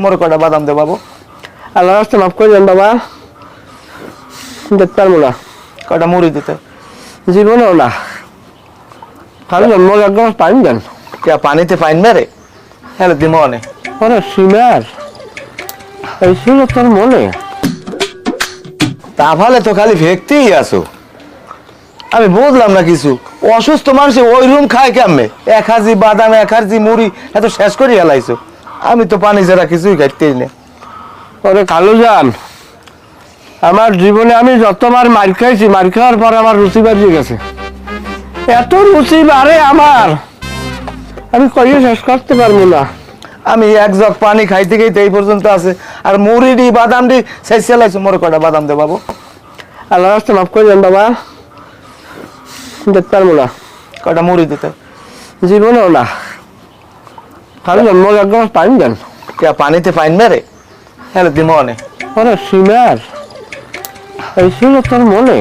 মোর কটা বাদাম দে বাবু? আল্লাহ রাস্তা মাফ করে দেন বাবা। দেখতে পারব না। কটা মুড়ি দিতে? জীবনেও না। খালি জন্ম এক গ্লাস পানি দেন। কে পানিতে পাইন মেরে হ্যালো দিম অনেক। ওরে সিমার এই ছিল তোর মনে। তা ফলে তো খালি ভেকতেই আসো আমি বুঝলাম না কিছু। অসুস্থ মানুষ ওই রুম খায় কেমনে? এক হাজি বাদাম এক হাজি মুড়ি এত শেষ করে হেলাইছো আমি তো পানি ছাড়া কিছুই খাইতেই না। ওরে কালু যান আমার জীবনে আমি যতবার মার খাইছি মার খাওয়ার পর আমার রুচি বাড়িয়ে গেছে। এত রুচি বাড়ে আমার আমি কইয়ে শেষ করতে পারব না। আমি এক জগ পানি খাইতে খাইতে এই পর্যন্ত আছে আর মুড়ি ডি বাদাম ডি শেষ চালাইছো মোর কটা বাদাম দে বাবু? আল্লাহ রাস্তা মাফ করে দেন বাবা দেখতে পারব না। কটা মুড়ি দিতে? জীবনেও না। খালি জন্ম এক গ্লাস পানি দেন। কে পানিতে পাইন মেরে? হ্যাঁ দিম অনেক। ওরে সিমার এই ছিল তোর মনে?